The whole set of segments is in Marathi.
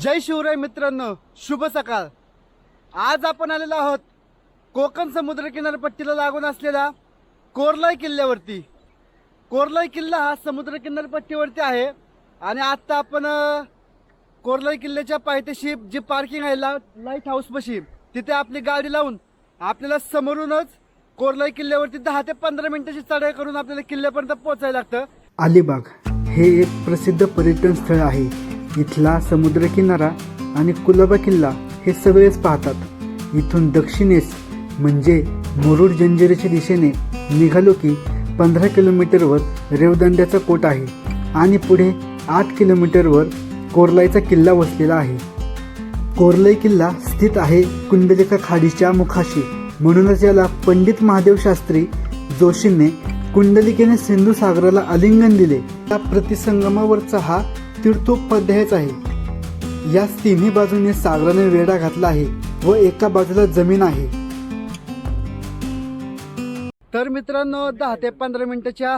जय शिवराय मित्रांनो शुभ सकाळ. आज आपण आलेलो आहोत कोकण समुद्र किनारपट्टीला लागून असलेल्या कोरलाई किल्ल्यावरती. कोरलाई किल्ला हा समुद्र किनारपट्टीवरती आहे आणि आत्ता आपण अ, कोरलाई किल्ल्याच्या पायथ्याशी जी पार्किंग आहे ला लाइट हाऊस पशी तिथे आपली गाडी लावून आपल्याला समोरूनच कोरलाई किल्ल्यावरती दहा ते पंधरा मिनिटाची चढाई करून आपल्याला किल्ल्यापर्यंत पोहोचायला लागतं. अलिबाग हे एक प्रसिद्ध पर्यटन स्थळ आहे. इथला समुद्रकिनारा आणि कुलाबा किल्ला हे सगळेच पाहतात. इथून दक्षिणेस म्हणजे मुरुड जंजिरेच्या दिशेने निघालो की पंधरा किलोमीटरवर रेवदंड्याचा कोट आहे आणि पुढे आठ किलोमीटरवर कोरलाईचा किल्ला वसलेला आहे. कोरलाई किल्ला स्थित आहे कुंडलिका खाडीच्या मुखाशी. म्हणूनच याला पंडित महादेव शास्त्री जोशींनी कुंडलिकेने सिंधू सागराला आलिंगन दिले. त्या प्रतिसंगमावरचा हा तीर्थोपाध्यायच आहे. या तिन्ही बाजूने सागराने वेढा घातला आहे व एका बाजूला जमीन आहे. तर मित्रांनो दहा ते पंधरा मिनिटाच्या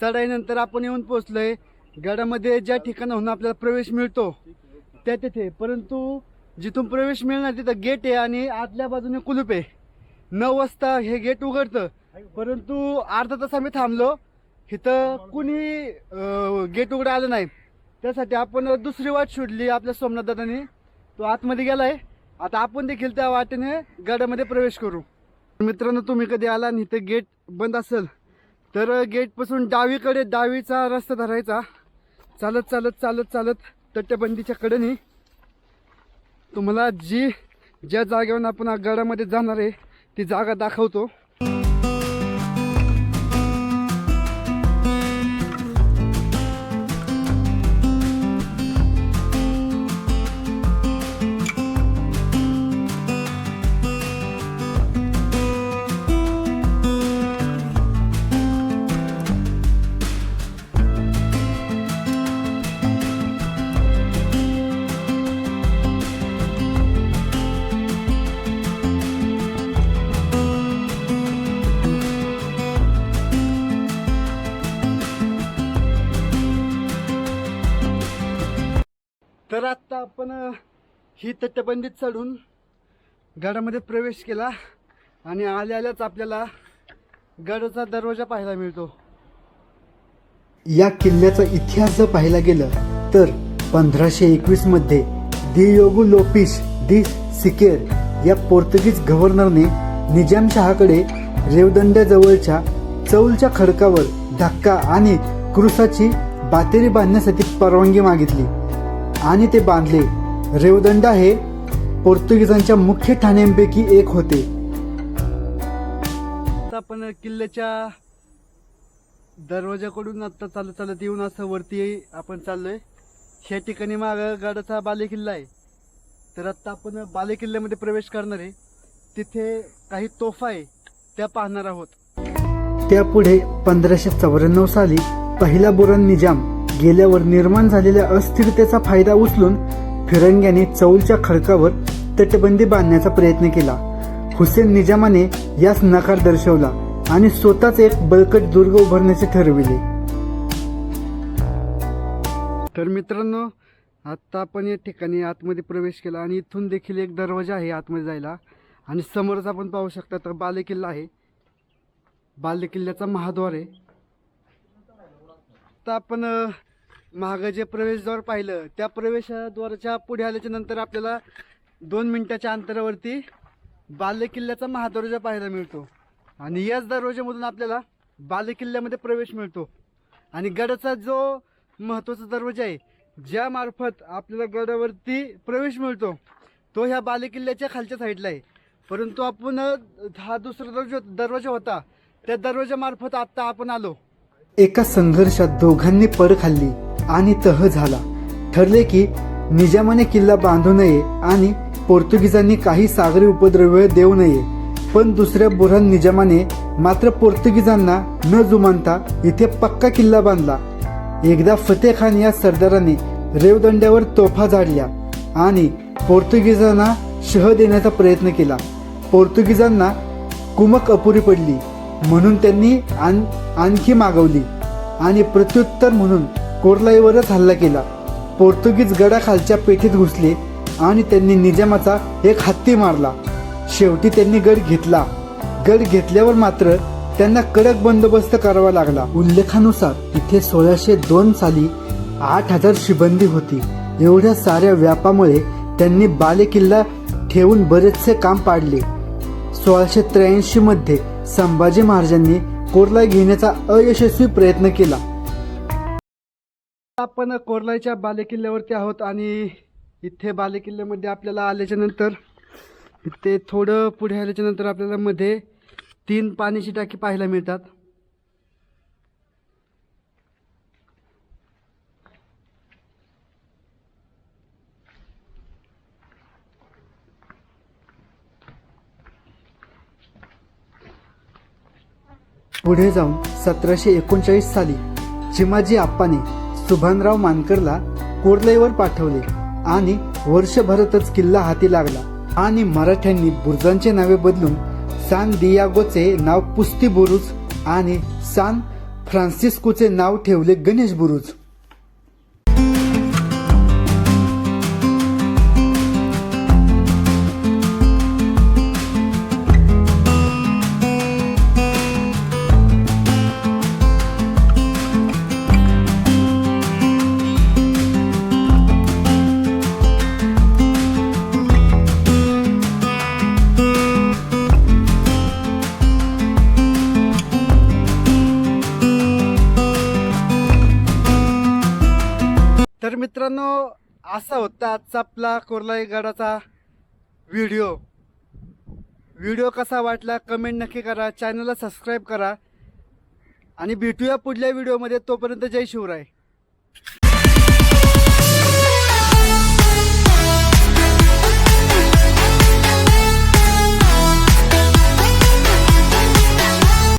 चढाईनंतर आपण येऊन पोहोचलोय. गडामध्ये ज्या ठिकाणाहून आपल्याला प्रवेश मिळतो त्या तिथे. परंतु जिथून प्रवेश मिळणार तिथं गेट आहे आणि आतल्या बाजूने कुलूप आहे. नऊ वाजता हे गेट उघडतं. परंतु अर्धा तास आम्ही थांबलो. इथं कुणी गेट उघडं आलं नाही. त्यासाठी आपण दुसरी वाट शोधली आपल्या सोमनाथ दादानी. तो आतमध्ये गेलाय. आता आपण देखील त्या वाटेने गडामध्ये प्रवेश करू. मित्रांनो तुम्ही कधी आला आणि इथं गेट बंद असेल तर गेटपासून डावीकडे डावीचा रस्ता धरायचा. चालत चालत चालत चालत तटबंदीच्या कडेने. तुम्हाला जी ज्या जागेवर आपण गडामध्ये जाणार आहे ती जागा दाखवतो. तर आत्ता आपण ही तटबंदीत चढून गडामध्ये प्रवेश केला आणि आल्या आल्याच आपल्याला गडाचा दरवाजा पाहायला मिळतो. या किल्ल्याचा इतिहास जर पाहायला गेलं तर पंधराशे एकवीसमध्ये दियोगु लोपिस दि सिकेर या पोर्तुगीज गव्हर्नरने निजामशहाकडे रेवदंड्याजवळच्या चौलच्या खडकावर धक्का आणि क्रुसाची बातेरी बांधण्यासाठी परवानगी मागितली. आणि ते बांधले. रेवदंडा हे पोर्तुगीजांच्या मुख्य ठाण्यांपैकी एक होते. आता आपण किल्ल्याच्या दरवाजाकडून आता चालत चालत येऊन असं वरती आपण चाललोय. ह्या ठिकाणी माग गडाचा बालेकिल्ला आहे. तर आता आपण बालेकिल्ल्यामध्ये प्रवेश करणार आहे. तिथे काही तोफा आहे त्या पाहणार आहोत. त्यापुढे पंधराशे चौऱ्याण्णव साली पहिला बुरान निजाम गेल्यावर निर्माण झालेल्या अस्थिरतेचा फायदा उचलून फिरंग्याने चौलच्या खडकावर तटबंदी बांधण्याचा प्रयत्न केला. हुसेन निजामाने यास नकार दर्शवला आणि स्वतःच एक बळकट दुर्ग उभारण्याचे ठरविले. तर मित्रांनो आत्ता आपण या ठिकाणी आतमध्ये प्रवेश केला आणि इथून देखील एक दरवाजा आहे आतमध्ये जायला. आणि समोरच आपण पाहू शकता तर बालेकिल्ला आहे. बालेकिल्ल्याचा महाद्वार आहे. आता आपण मागं जे प्रवेशद्वार पाहिलं त्या प्रवेशद्वाराच्या पुढे आल्याच्यानंतर आपल्याला दोन मिनिटाच्या अंतरावरती बालेकिल्ल्याचा महादरोजा पाहायला मिळतो. आणि याच दरवाजामधून आपल्याला बालेकिल्ल्यामध्ये प्रवेश मिळतो. आणि गडाचा जो महत्त्वाचा दरवाजा आहे ज्यामार्फत आपल्याला गडावरती प्रवेश मिळतो तो ह्या बालेकिल्ल्याच्या खालच्या साईडला आहे. परंतु आपण हा दुसरा दरवाजा दरवाजा होता त्या दरवाजामार्फत आत्ता आपण आलो. एका संघर्षात दोघांनी पर खाल्ली आणि तह झाला. ठरले की निजामाने किल्ला बांधू नये आणि पोर्तुगीजांनी काही सागरी उपद्रव्य देऊ नये पण दुसऱ्या बुरहान निजामाने मात्र पोर्तुगीजांना न जुमानता इथे पक्का किल्ला बांधला. एकदा फतेह खान या सरदाराने रेवदंड्यावर तोफा झाडल्या आणि पोर्तुगीजांना शह देण्याचा प्रयत्न केला. पोर्तुगीजांना कुमक अपुरी पडली. म्हणून त्यांनी आण आणखी मागवली. आणि प्रत्युत्तर म्हणून कोरलाईवरच हल्ला केला. पोर्तुगीज गडाखालच्या पेठीत घुसले आणि त्यांनी निजामाचा एक हत्ती मारला. शेवटी त्यांनी गड घेतला. गड घेतल्यावर मात्र त्यांना कडक बंदोबस्त करावा लागला. उल्लेखानुसार इथे सोळाशे दोन साली आठ हजार शिबंदी होती. एवढ्या साऱ्या व्यापामुळे त्यांनी बालेकिल्ला ठेवून बरेचसे काम पाडले. सोळाशे त्र्याऐंशी मध्ये संभाजी महाराजांनी कोरला घेण्याचा अयशस्वी प्रयत्न केला. आपण कोरलाच्या बालेकिल्ल्यावरती आहोत आणि इथे बालेकिल्ल्यामध्ये आपल्याला आल्याच्यानंतर इथे थोडं पुढे आल्याच्यानंतर आपल्याला मध्ये तीन पाण्याची टाकी पाहायला मिळतात. पुढे जाऊन सतराशे एकोणचाळीस साली चिमाजी आप्पाने सुभानराव मानकरला कोरलईवर पाठवले आणि वर्षभरातच किल्ला हाती लागला आणि मराठ्यांनी बुरुजांचे नावे बदलून सान दियागोचे नाव पुस्ती बुरुज आणि सान फ्रान्सिस्कोचे नाव ठेवले गणेश बुरुज. तर मित्रांनो असा होता आजचा आपला कोरलाई गडाचा व्हिडिओ व्हिडिओ कसा वाटला कमेंट नक्की करा. चॅनलला सबस्क्राईब करा. आणि भेटूया पुढल्या व्हिडिओमध्ये तोपर्यंत जय शिवराय.